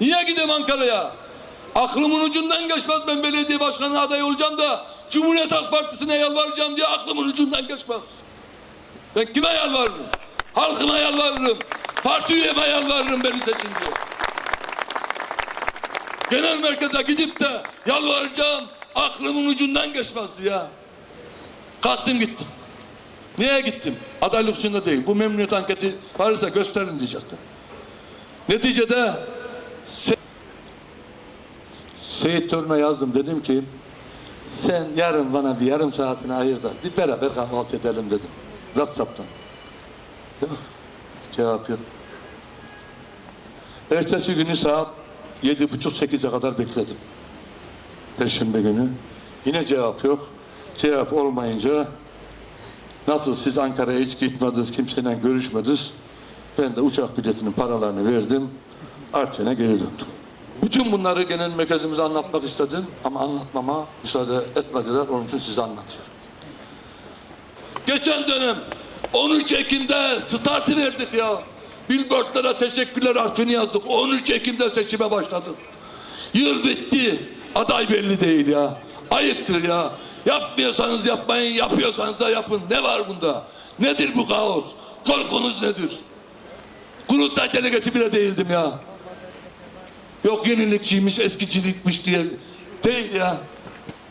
Niye gideyim Ankara'ya? Aklımın ucundan geçmez ben belediye başkanı adayı olacağım da Cumhuriyet Halk Partisi'ne yalvaracağım diye aklımın ucundan geçmez. Ben kime yalvarırım? Halkıma yalvarırım. Parti üyeme yalvarırım beni seçin diye. Genel merkeze gidip de yalvaracağım aklımın ucundan geçmezdi ya. Kalktım gittim. Niye gittim? Adaylık için de değil. Bu memnuniyet anketi varsa gösterin diyecektim. Neticede Se- Seyit Torun'a yazdım. Dedim ki sen yarın bana bir yarım saatini ayır da bir beraber kahvaltı edelim dedim. Whatsapp'tan. Yok. Cevap yok. Ertesi günü saat yedi buçuk sekize kadar bekledim. Perşembe günü. Yine cevap yok. Cevap olmayınca nasıl siz Ankara'ya hiç gitmediniz, kimseyle görüşmediniz. Ben de uçak biletinin paralarını verdim. Artvin'e geri döndüm. Bütün bunları genel merkezimize anlatmak istedim ama anlatmama müsaade etmediler. Onun için size anlatıyorum. Geçen dönem 13 Ekim'de startı verdik ya. Billboardlara teşekkürler Artvin'i yazdık. 13 Ekim'de seçime başladık. Yıl bitti. Aday belli değil ya. Ayıptır ya. Yapmıyorsanız yapmayın, yapıyorsanız da yapın. Ne var bunda? Nedir bu kaos? Korkunuz nedir? Kurultay delegesi bile değildim ya. Yok yenilikçiymiş, eskicilikmiş diye. Değil ya.